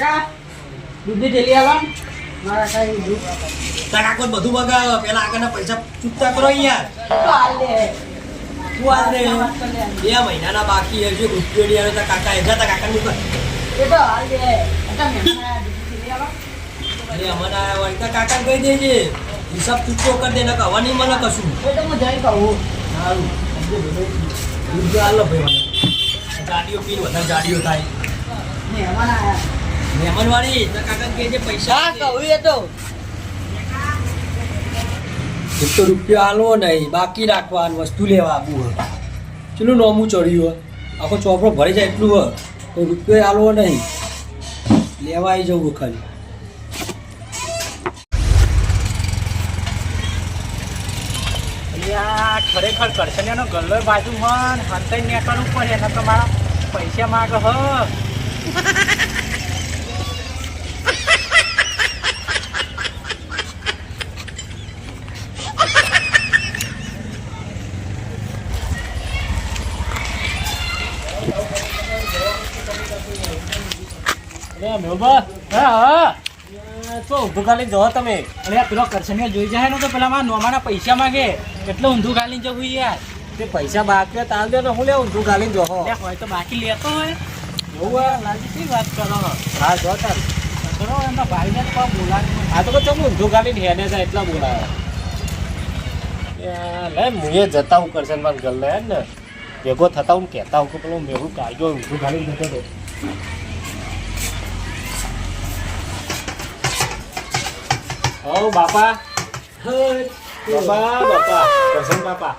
કાકા દૂધની થેલી આલો મારા કાંઈ દૂધ. તારા બધું બગાડો. પેલા આગળના પૈસા ચૂકતા કરો યાર હાલ દે તું આ દે બે મહિનાના બાકી હજુ રૂપિયો નહીં આવે તો કાકા એજા તા કાકા નું એ તો હાલ દે હતા મહેમાન આયા દૂધની થેલી આલો અરે અમને આ વળી તો કાકા કહી દેજે. હિસાબ ચૂકતો કરી દે ને કહેવા નહીં મને કશું. એ તો હું જઈ કહું. સારું. દૂધ હાલો ભાઈ. મને જાડીઓ પીને વધારે ગાડીઓ થાય. મહેમાન આયા મહેમાન વાળી તો કાકા કહે છે પૈસા હા કહું એ તો. એક તો રૂપિયો હાલવો નહીં બાકી રાખવાનું વસ્તુ લેવા આવવું હોય. ચેલું નોમું ચડ્યું હોય? આખો ચોપડો ભરી જાય એટલું હોય તો રૂપિયો આલવો નહીં. લેવા આવી જવું ખાલી. અલ્યા ખરેખર કરશનિયાનો ગલ્લો બાજુમાં હંતાઈ નીકળવું પડે એને તો મારા પૈસા માગ હ. હા હા. તો ઊંધું ગાલી જો તમે. અરે પેલો કરશનિયા જોઈ જાય ને તો પેલા મારા નોમાના પૈસા માંગે. એટલે ઊંધું ગાલી જવું યાર. તે પૈસા બાકી તાલ દે તો હું લે ઊંધું ગાલી જો હોય તો બાકી લેતો હોય. એવું લાજી શી વાત કરો? હા જો તાર. કરો એમના ભાઈને તો બોલાવે આ તો કહું ઊંધું ગાલીને હેડે જાય એટલા બોલાવે. લે મુએ જતા હું કરશન માર ગલ્લે ને. ભેગો થતા હું કહેતા હું કે પેલો મેળું કાઢ્યો ઊંધું ખાલી જતો હતો હો બાપા બાપા બાપા કરશન બાપા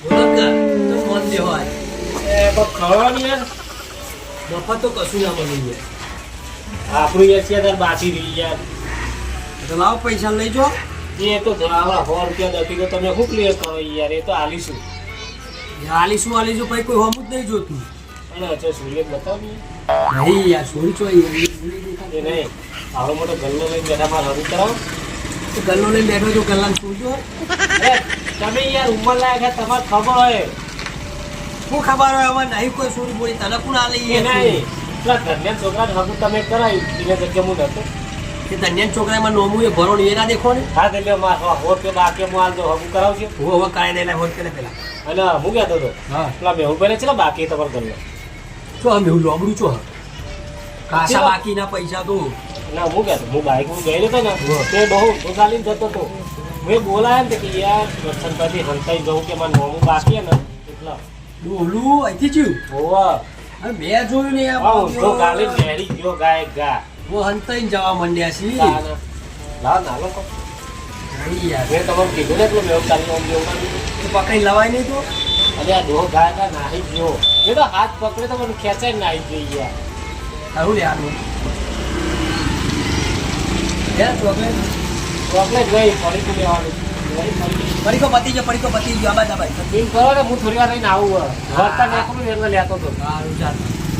બોલો કે તો મન દેવાય એ બસ ખવાનું યાર મફત તો કશું ના બની જાય આપણું યાર છે તાર બાકી રહી યાર તો લાવો પૈસા લઈ જો એ તો ધરાવડા સો રૂપિયા દતી તો તમે શું ક્લિયર કરો યાર એ તો આલીશું આલીશું આલીશું ભાઈ કોઈ હમું જ નહીં જોતું અને અચ્છા સૂર્ય બતાવી નહીં યાર સોરી છો એ નહીં આવડો મોટો ગલ્લો લઈને બેઠા મારે હરું કરાવો ગલ્લો લઈને બેઠો તો ગલ્લા એ તમે યાર ઉંમર લાયક છે તમારે ખબર હોય. શું ખબર હોય હવે નહીં કોઈ સોરી બોલી તને કોણ આ લઈએ નહીં. પેલા ધન્ય છોકરા હકું તમે કરાવી એને જગ્યા હું નતો કે ધન્યાન છોકરામાં નોમું એ ભરો ને એ ના દેખો ને હા એટલે હોર કે બાકી હું હકું હવે કાઢી દેલા હોત કે પેલા. અને હું કહેતો હતો હા. પેલા મેહુભાઈ છે બાકી તમારો ગલ્લો શું એવું લોબડું છો? કાસા બાકીના પૈસા તો ના હું કહેતો હું બાઇક હું ગયેલો હતો ને. તે બહુ હું જતો હતો. મેં બોલાયા ને કે યાર વસંતભાઈ હંતાઈ જવું કે મારે નોમું બાકી ને? એટલા ડોલું અહીંથી થયું? હોવા. મેં જોયું ને ઊંધો ગાલી નેરી ગયો ગાય ગા. હું હંતાઈને જવા માંડ્યા છીએ ના ના. લોકો. મેં તમને કીધું ને એટલું મેં જેવું પકડી લવાય નહીં તો? અરે આ ડોહ ગાય ગા નાહી ગયો. એ તો હાથ પકડે તો મને ખેંચાઈ નાહી ગઈ ગયા સારું લે આનું. ચોકલેટ. ગઈ ફરીથી લેવાનું. પડીકો. પતી ગયો પડીકો પતી ગયો. આબાદ આબાદ. એમ કરો ને હું થોડી વાર રહીને આવું હવે. વળતા નીકળું ને એટલે લેતો હતો સારું ચાલ.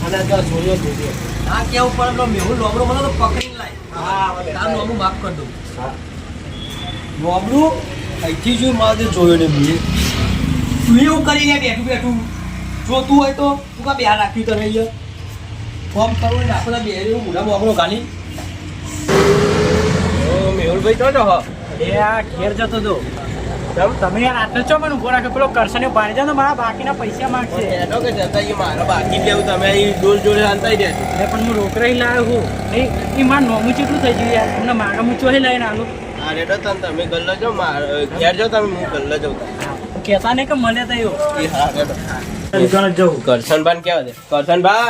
અને જો જોયો જોઈએ. હા કેવું પણ પેલો મેહુલ લોબડો મને તો પકડી લાય. હા, તારું નોમું માફ કરી દઉં. લોબડું અહીંથી જો મારે જોયો ને મેં. તું એવું કરીને બેઠું બેઠું. જોતું હોય તો તું કા બે રાખ્યું તને અહીંયા? ફોર્મ કરવું ને આપણે બે મોઢા મોકલો ગાલી. મેહુલભાઈ તો હો. એ આ ઘેર જતો તો તમે યાર આટલો છો મને ઊભો રાખ્યો પેલો કરશે ને પાણી જાવ મારા બાકીના પૈસા માંગશે. એનો કે જતા એ મારો બાકી લેવું તમે એ ડોલ જોડે અંતાઈ જાય એટલે પણ હું રોકરાઈ લાવ્યો હું એ એ મારું નોમું ચેટલું થઈ ગયું યાર? તમને માગા હું ચોહી લઈને આલું. હા તો તને તમે ગલ્લો જો ઘેર જો તમે હું ગલ્લો જાઉં. કહેતા નહીં કે મળે તો એવું. એ હા કેવા દે? કરશનબા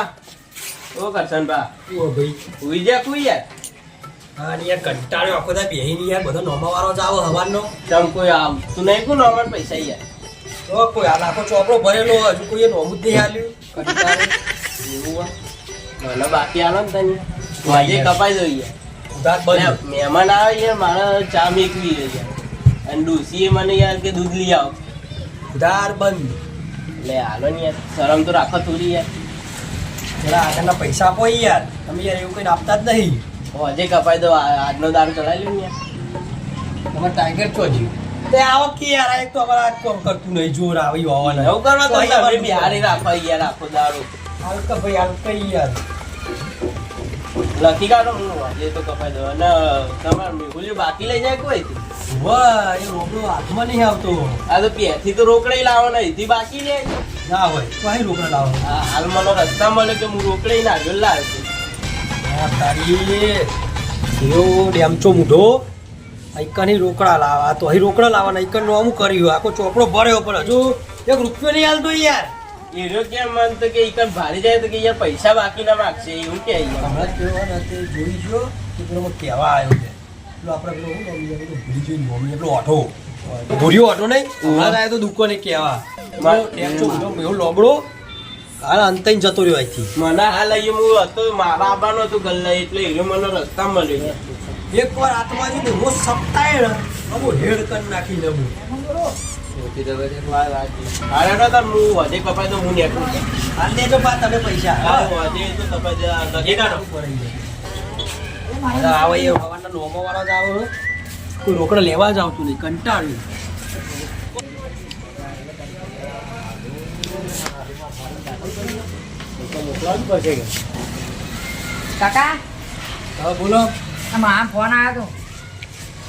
ઓ કરશનબા ઓ ભાઈ. ઉઈ જા કુઈ યાર હા યાર કંટાળ્યો આખો દા બેહી ની યાર બધો નોમા જ આવો હવારનો. તમ કોઈ આમ તું નહીં કોઈ નોર્મલ પૈસા યાર? તો કોઈ હાલ આખો ચોપડો ભરેલો હજુ કોઈ નોમું જ નહીં હાલ્યું કંટાળો. એવું હોય. મને બાકી આલો ને તને. તું આજે કપાઈ દો યાર. મહેમાન આવે યાર મારે ચા મેકવી છે અને ડોસીએ મને યાર કે દૂધ લઈ આવ. ઉધાર બંધ. એટલે હાલો ને યાર. શરમ તો રાખો થોડી યાર. થોડા આગળના પૈસા આપો યાર. તમે યાર એવું કઈ આપતા જ નહીં. હજે કપાઈ દો આજનો દારૂ ચલાવી લઉં યાર તમારે ટાઈગર છો હજી? તે આવો કે યાર એક તો અમારા કોમ કરતું નહીં જોર આવી હોવાના એવું કરવા તો તો અહીંયા તમે બધું બિહારી રાખો યાર આખો દારૂ. હાલ તો ભાઈ હાલ કઈ યાર કાઢો હું આજે તો કપાઈ દઉં. અને તમારે મેહુલ્યું બાકી લઈ જાય કોઈ? વાહ એ રોકડો હાથમાં નહીં આવતો. આ તો પેથી તો રોકડી લાવો ને અહીંથી બાકી લે. ના હોય તો અહીં રોકડા લાવો. હાલ મને રસ્તા મળે કે હું રોકડી નાખ્યો લાવે આ તારી એવો ડેમચો મૂઢો આઈકની રોકડા લાવા તો અહીં રોકડા લાવવાના આઈકન અમુક કર્યું આખો ચોપડો ભર્યો પણ હજુ એક રૂપિયો નહીં હાલતો યાર એરો કેમ માનતો કે ઈકન ભારી જાય તો કે યાર પૈસા બાકી ના એવું કે હમણાં જ કહેવા જોઈ ગયો કે પેલો આવ્યો છે આપણે પેલો ઓઠો ભૂર્યો ઓઠો નહીં હમણાં આવ્યો તો દુકાને કેવા એવો લોબડો કાલ અંતે જતો રહ્યો અહીંથી. મને હાલ હું હતો મારા આવવાનો હતું ગલ્લા એટલે એરો મને રસ્તા મળ્યો એક વાર આત્મા છે ને હું સપ્તાહે અમુક હેડ કરી નાખી દઉં હારે તો જ હું. નહીં કપાય તો હું નીકળું હાલ દેજો પા તમે પૈસા હા વધે તો કપાઈ જાય લખી કાઢો હવે આવે એ હવાના નોમો વાળા જ આવે છે. કોઈ રોકડા લેવા જ આવતું નહીં કંટાળ્યું કાકા? હા બોલો. આ મારા ફોન આવ્યો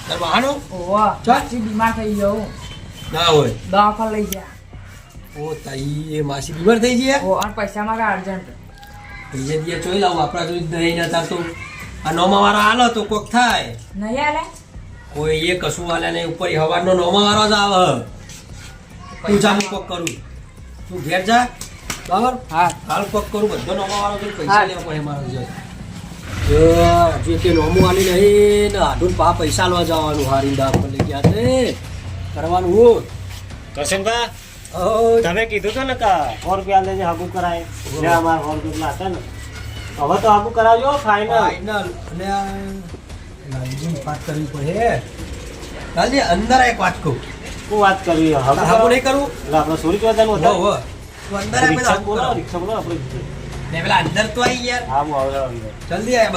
તાર બહાનો? ઓહો. પાછી બીમાર થઈ ગયો. ના હોય. દવાખાને લઈ ગયા. ઓ તાઈ એ માસી બીમાર થઈ ગયા? ઓ અને પૈસા મારા અર્જન્ટ પૈસા દિયા ચોઈ લાવું આપણા જોઈ નહીં નતા તો. આ નોમા વાળા હાલો તો કોક થાય. નહીં આલે કોઈ એ કશું હાલે નહીં ઉપર હવાનો નોમા વાળો જ આવે. તું જા કોક કરું. તું ઘેર જા. બરાબર? હા. હાલ કોક કરું બધો નોમા વાળો પૈસા લેવા પડે મારો જો જે તે નોમું આલી નહીં ને આડું પા પૈસા લેવા જવાનું હારી દા પર લઈ ગયા તે કરવાનું હું કરશનભા તમે કીધું તો ને કે સો રૂપિયા લેજે હાગુ કરાય. લે અમારા સો રૂપિયા હતા ને. હવે તો હાગુ કરાવજો ફાઇનલ ફાઇનલ અને વાત કરવી પડે. લાલજી અંદર એક વાત કહું. શું વાત કરવી? હવે હાગુ નહીં કરું? એટલે આપણે સોરી કહેવાનું હો હો તું અંદર રિક્ષા બધા રિક્ષા બોલો આપણે ને પેલા અંદર તો આવી યાર હા જલ્દી આય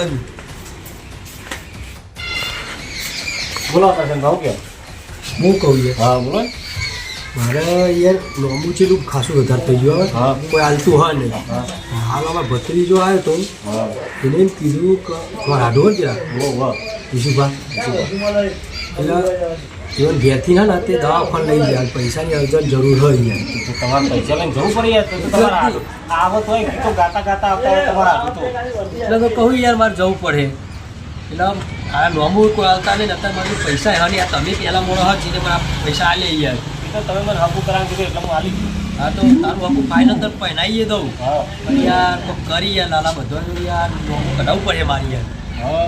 બોલો ભાવ કે હું કહું છું હા બોલો. મારે યાર લોંબુ છેલ્લું ખાસું વધારે થઈ ગયું હવે. હા. કોઈ હાલતું હા. નહીં હાલ અમારા ભત્રીજો આવ્યો તો હા. એને એમ કીધું કે હાડો જ જરા. વિશુભા એટલે જીવન ઘેરથી ના ને તે દવાખાને લઈ જાય પૈસાની અર્જન્ટ જરૂર હોય યાર તો તમારે પૈસા લઈને જવું પડે યાર તો તમારે આ- આવત હોય તો ગાતા ગાતા આવતા હોય તમારે આગળ તો. એટલે તો કહું યાર મારે જવું પડે. એટલે આ નોમું કોઈ આવતા નહીં અત્યારે મારે પૈસા હા નહીં. આ તમે પહેલાં મોડો હા મને આ પૈસા આલે યાર. એટલે તમે મને હકુ કરાવી દીધું એટલે હું આલી. હા તો તારું હકુ ફાઇનલ તો પહેરાવીએ દઉં. હા. પણ યાર તો કરી યાર લાલા બધાનું યાર. નોમું કઢાવવું પડે મારી યાર. હા.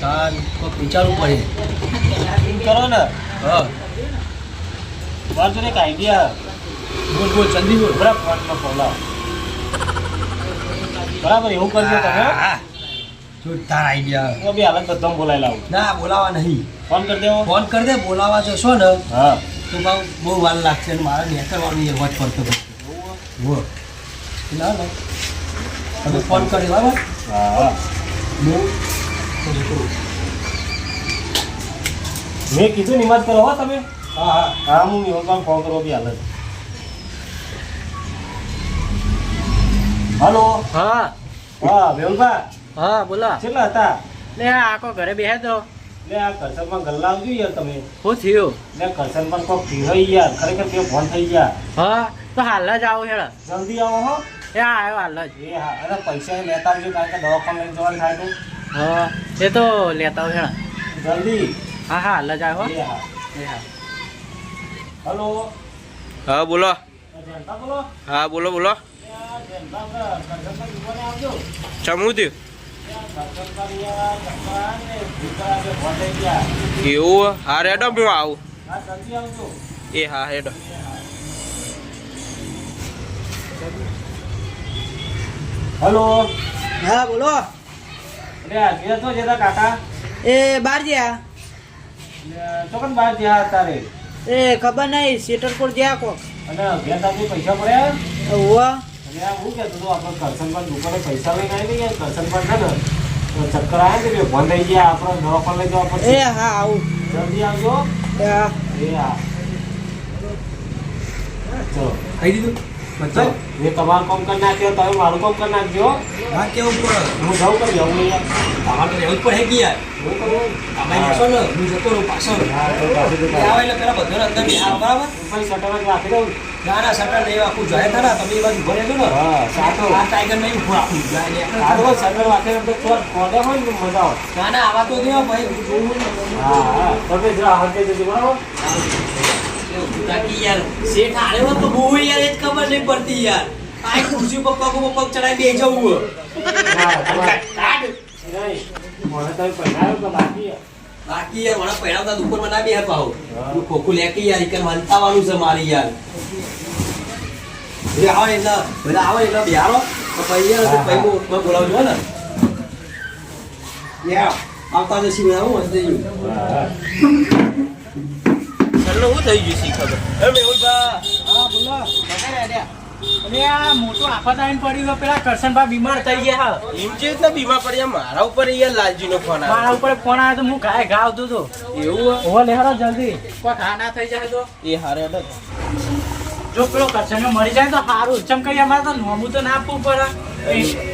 તાર વિચારવું પડે. એમ કરો ને. હા. મારે તો એક આઈડિયા બોલ બોલ જલ્દી બોલ. બરાબર ફોનમાં બોલાવો બરાબર એવું કરજો તમે જોરદાર આઈડિયા હું બી હાલત બધા બોલાવી લાવું. ના બોલાવા નહીં. ફોન કરી દેવો. ફોન કરી દે બોલાવા જશો ને. હા. તો ભાવ બહુ વાર લાગશે ને મારે નીકળવાનું એ વાત પડતો હો ના ના. તમે ફોન કરી બરાબર? હા હું. મેં કીધું નિમાજ કરો હો તમે. હા હા. હા હું નિમાજ ફોન કરો બી હાલત હલો. હા. હા મેહુલભા હા બોલો. કેટલા હતા? લે આ આખો ઘરે બેહે તો. લે આ કરસનમાં ગલ્લા આવજો યાર તમે. શું થયું? લે કરસન પર કોઈ પીવાઈ યાર. ખરેખર તે ફોન થઈ ગયા. હા તો હાલ જ આવો હેડ. જલ્દી આવો હો. એ હા આવ્યો હાલ જ. એ હા અરે પૈસા લેતા આવજો કારણ કે દવાખાને લઈને જવાનું થાય તો. હા એ તો લેતા આવો હેડા. જલ્દી. હા હા હાલ હો. આવ્યો એ હા. હલો. હા બોલો. હા બોલો બોલો. ચમું થયું? એવું હા? રેડો હું આવું. હા જલ્દી આવજો. એ હા રેડો. હલો. હા બોલો. અરે આ તો જતા કાકા. એ બાર ગયા. એટલે ચોકન બહાર ગયા તારે? એ ખબર નહીં સેટરપુર ગયા કો અને અગિયાર તારી પૈસા પડ્યા અને આ હું કહેતો હતો આપણે કરસન પણ દુકાને પૈસા લઈને આવી ગયા કરસન પણ છે ને તો ચક્કર આવે કે બે બંધ થઈ ગયા આપણે દવાખાને લઈ જવા એ હા આવું. જલ્દી આવજો. એ હા. એ હા. ચલો. ખાઈ દીધું? બધા મેં તમારું કામ કરી નાખ્યો તમે મારું કામ કરી નાખજો. હા કેવું પડે? હું જાઉં કરી જવું નહીં તમારે તો રહેવું જ પડે કે યાર? હું કરું તમે રહેશો ને હું જતો રહું પાછું. આવે એટલે પેલા અંદર બરાબર? શટર જ રાખી દઉં. ના ના સટર નહીં આખું જાય ખરા તમે એ બાજુ ભરે ને. હા સાચો. આ ટાઈગર નહીં ઉભું રાખું. જાય ને તો શટર રાખી તો ચોર ખોદે હોય ને મજા આવે. ના ના આવા તો ગયો ભાઈ. હું હા હા તમે જરા હાથે જજો બરાબર? બાકી યાર. શેઠ આરે હોત તો બહુ યાર, એ જ ખબર નહીં પડતી યાર. આ ખુરશી પગ પગ ચડાઈ બે જવું પહેરાવતા દુકાનમાં ના બે પાહો હું ખોખું લેકે યાર ઈકર માનતાવાનું છે મારી યાર. આવે એટલે બધા આવે એટલે બિહારો. પછી યાર પછી બોલાવજો ને. યાર આવતા જશે બધા હું હા શું થઈ ગયું છે ખબર એ મેહુલભા હા બોલો. અરે આ મોટું આફત આવીને પડ્યું છે. પેલા કરશનભાઈ બીમાર થઈ ગયા હા. એમ છે રીતના બીમાર પડ્યા મારા ઉપર અહીંયા લાલજીનો ફોન મારા આવ્યો ઉપર ફોન આવ્યો તો હું ગાય આવતો હતો એવું હો લેહરો જલ્દી. કોઈ ઘા ના થઈ જાય તો? એ હારે જો પેલો કરશનભાઈ મરી જાય તો સારું ચમ કરી અમારે તો નોમું તો ના આપવું પડે.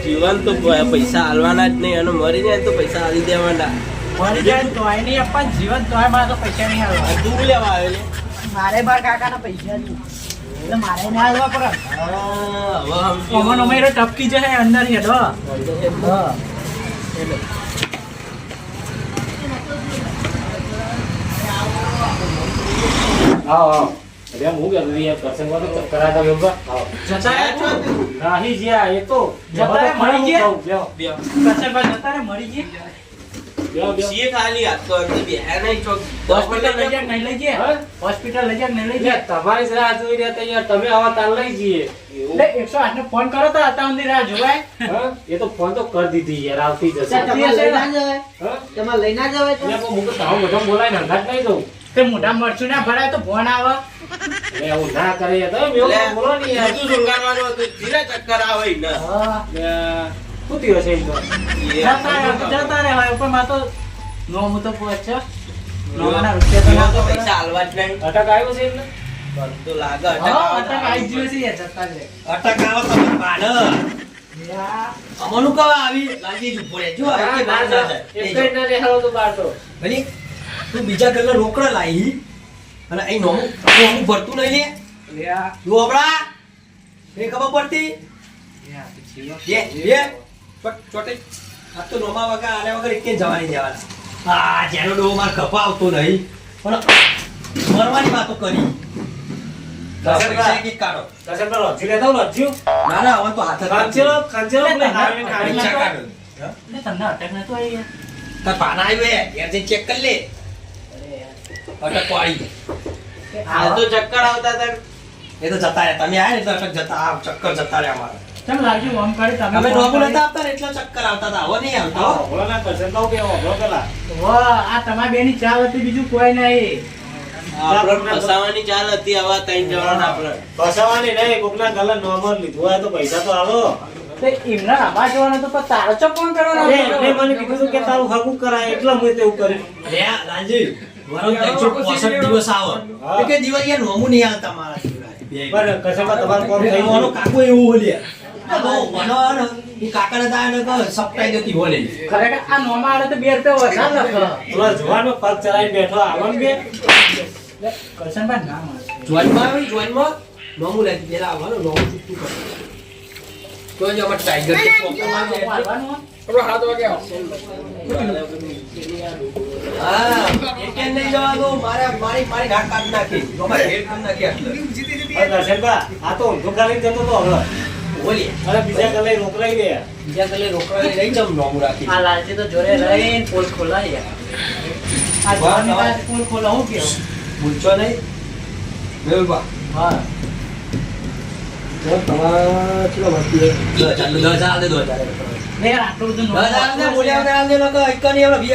જીવન તો પૈસા હાલવાના જ નહીં અને મરી જાય તો પૈસા હાલી દેવાના. મરી જાય તોય નહીં આપવા જીવન તોય મારે તો પૈસા નહીં હાલવા. તું લેવા આવ્યો મારે બાર કાકાના પૈસા નહીં. એટલે મારે ના હાલવા પડે. હા, હવે સમજી અમન અમેરો ટપકી અંદર હેડો હા. આવો આવો હું કે યાર કરશન તો ચક્કર આવ્યા જતા આ છો તું? રાહી જ્યા એ તો. જતા મળી જતા ગયા? બેહો બેહો ખાલી હાથ તો અંદર બેહ્યા નહીં ચોક. હોસ્પિટલ લઈ જાક નહીં લઈ જાય? હોસ્પિટલ લઈ જાક નહીં લઈ જાય? તમારી રાહ જોઈ રહ્યા તૈયાર તમે આવા તાલ લઈ જઈએ. એટલે એકસો આઠ ને ફોન કરો તો અત્યાર સુધી રાહ જોવાય. એ તો ફોન તો કરી દીધી યાર આવતી જશે. તમારે લઈ ના જવાય? હા? લઈ ના જવાય તો? હું તાવ બધા બોલાય ને નંગાત નહીં દઉં. તે મોટા મરચું ના ભરાય તો ફોન આવે. એટલે એવું ના કરે લે, બોલો ને યાર. બીજું ધીરે ચક્કર આવે ને. હા. થયું હશે તો? જતા તો રહે હવે પણ માં તો તો નોમાના રૂપિયા તો એમાં ના તો પકડે. પૈસા હાલવા જ નહીં. અટક આવ્યો છે મને તો લાગે અટક હા, આવે તો ગયો. છે જતા રહે. અટક આવો તમે પાડ. યા, અમનું કવા આવી લાગી જ ઉપર જો ના, ના, ના. ના. જાય. એક. ના દેખાડો તો બહાર તો. ભલી તું બીજા ઘરના રોકડા લાવી. અને અહીં નોમું નોમું ભરતું નહીં લે યા, તું હમણાં એ ખબર પડતી? યે પછી ye ચોટ આ તો નોમા વગર આને વગર એક જવાની જવાના આ જેનો ડો માર કપા આવતો નહીં પણ મરવાની વાતો કરી. પાના આવ્યો ચેક કરી લે. અટક વાળી. આ તો ચક્કર આવતા એ તો જતા રહ્યા. તમે આયા ને તો અટક જતા આ ચક્કર જતા રહ્યા અમારા. ચાલ લાગ્યું આમ કરી તમે અમે ફોન નોબુ નતા આપતા એટલે ચક્કર આવતા હતા. હવે નહીં આવતો. હા, બોલો ના કરશનભાઈ કે બોલો પેલા. વાહ, આ તમાર બેની ચાલ હતી બીજું કોઈ નહીં. ફસાવાની ચાલ હતી આવા ત્રણ જવાના આપણે ફસાવાની નહીં કોકના ગલે નોર્મલ લીધું હોય તો પૈસા તો આલો. એમના આમાં જવાનું તો તારો ચો ફોન કરવાનો અરે, મને કીધું કે તારું હગું કરાય એટલે હું તેવું કર્યું. વરમ ત્રણસો પોસઠ દિવસ આવો. નોમું નહીં આવતા મારા બે બરાબર તમારું કામ થઈ કાકો એવું બોલ્યા. મારે. મારે ઘાટ કાઢી નાખી નાખી આ તો ઊંધું ખાલી જતો તો હવે બોલીએ. અરે બીજા ગલે રોકડાઈ દે બીજા ગલે રોકડા લઈ જાઉં નોમું રાખી. આ લાલજી તો જોડે રહીને પોલ ખોલાય યાર. આ જવાની પાસે પોલ ખોલા હું કેવું? ભૂલશો નહીં? મેહુલભા હા. તમારા કેટલા વર્ષથી દસ હજાર દે દસ હજાર.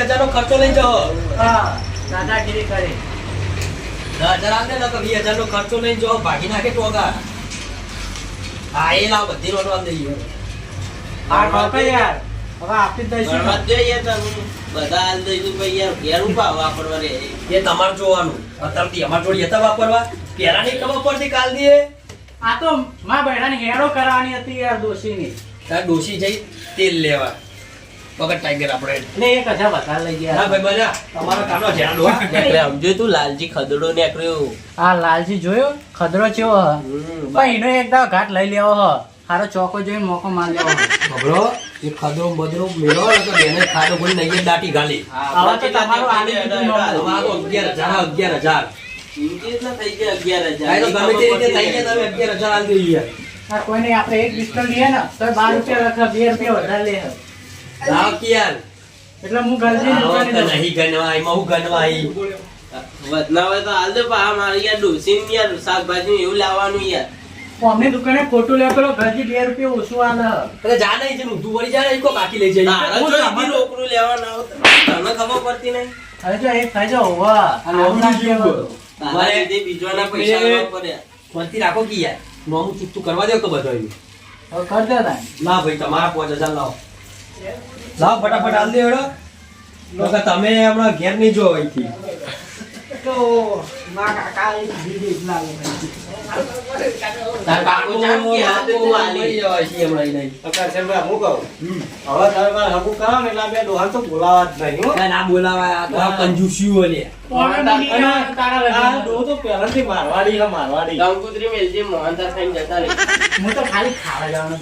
હજાર ખર્ચો લઈ જાઓ. દાદાગીરી કરે. દસ હજાર આલ દે નકર વીસ હજારનો ખર્ચો લઈને જાઓ ભાગી નાખે ટોગા. હા એ લાવ બધી આલ દઈએ આ યાર. હવે આપી દઈશું. ભણવા જોઈએ તમે. બધા હાલ દઈશું ભાઈ યાર ઘેર ઊભા વાપરવા રે. એ તમારે જોવાનું. અત્યારથી અમાર જોડી હતા વાપરવા. નહીં ખબર પડતી કાલ દીએ આ તો માં બૈરાની હેડો કરવાની હતી યાર દોશીની તાર દોશી જઈ તેલ લેવા. વગર ટાઈગર આપણે. એક હજાર વધારે લઈ હા ભાઈ બધા તમારો કાનો ધ્યાન એટલે સમજો તું લાલજી ખદડો નીકળ્યો. આ લાલજી જોયો? ખદડો ચેવો પણ એનો એક દાવ ઘાટ લઈ લેવો હ. હારો ચોકો જોઈને મોકો માર લેવો હ. ખબરો એ ખદરો બદરો મેળો તો બેને ખાડો ભરી નઈએ દાટી ગાલી આવા તો તમારો આલી કીધું. તમારો અગિયાર હજાર અગિયાર હજાર. ઇન્ક્રીઝ થઈ ગયા અગિયાર હજાર. કાંઈ તો ગમે તે રીતે થઈ ગયા તમે અગિયાર હજાર આલી દઈએ. યાર કોઈ નહીં આપણે એક પિસ્તોલ લઈએ ને તો બાર રૂપિયા લખે બે રૂપિયા વધારે લે. લાવ યાર એટલે હું ગલજી આવો દુકાને તો જઉં. નહીં ગણવા એમાં હું ગણવા ઈ વધના તો હાલ દે પણ આ મારે યાર ડોસીને યાર શાકભાજી એવું લાવવાનું યાર. અમને દુકાને ખોટું લે પેલો ગલજી બે રૂપિયા ઓછું આલે. એટલે જા નહીં છે ઊંધું વળી જાય ને કો બાકી લઈ જાય. તારા જો સામાન- ઈ રોકડું લેવા તને ખબર પડતી નહીં. હવે જો એક થઈ જાઓ મારે લીધે બીજોના પૈસા પડ્યા. શાંતિ રાખો કે યાર નોમું ચૂકતું કરવા દેવ તો બધો કર દે ના ભાઈ તમારા પાંચ હજાર લાવો. લાવ ફટાફટ હાલ દે હેડો. નકર તમે હમણાં ઘેર નહીં જો અહીંથી. તો મારા કાકા દીદી લાગે તાર કે જવાય છે હમણાં હું કહું? હવે તમે મારે કરો ને એટલે બે તો બોલાવા જ નહીં હો. ના, આ તો મારવાડી છે, મેલજી મોહનદાસ થઈને જતા હું તો ખાલી ખાવા જવાનો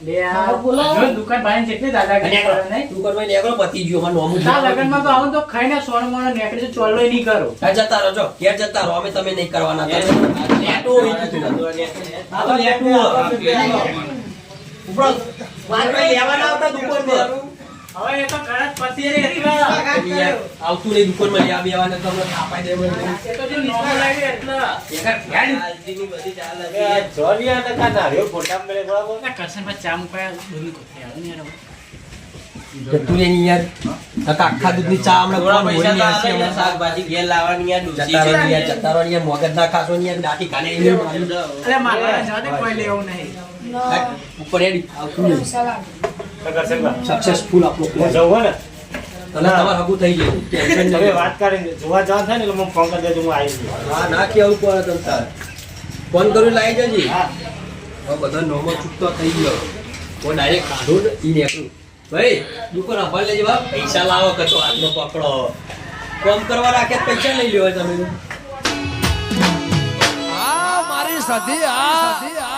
તો છું. બોલાવો તો રાખો તો કી. ખાવા આવશે ને. બે આ જો દુકાન ભાઈને તું પતી નહીં. આ. હવે એ તો યાર આવતું નહીં દુકાનમાં લ્યા બેવાને તમને થાપાઈ દે એ તો જો નોમો લાગ્યો એટલે. એકા બધી ચાલ બે જોરિયા ને ફોટા બરાબર? ચા મુકાયા, દૂધની કોથળી આવે ને યાર હવે. જતું યાર. કાકા આખા દૂધની ચા હમણાં થોડા પૈસા હમણાં? શાકભાજી ઘેર લાવવાની યાર ડૂસી યાર, જતા યાર, મગજ ના ખાસો ને યાર, દાઢી કાઢે અરે મારવાના જવા દે, કોઈ લેવું નહીં ઉપર આવતું નહીં. સક્સેસફુલ આપણો હું plan. ને? તને તમારે હગું થઈ ગયું. ટેન્શન વાત કરીને જોવા જવાનું થાય ને એટલે મને ફોન કરી દેજો હું આવી જઈશ. હા ના કેવું પડે તમ તાર. ફોન કર્યું લાવી જજે. હા. બધા નોમો ચૂકતો થઈ ગયો. હું ડાયરેક્ટ કાઢું ને ઈ નીકળું. ભાઈ દુકાન અપાર લેજે બાપ. પૈસા લાવો કચો હાથનો પકડો. કોમ કરવા રાખે પૈસા લઈ લ્યો તમે. આ મારી સધી આ.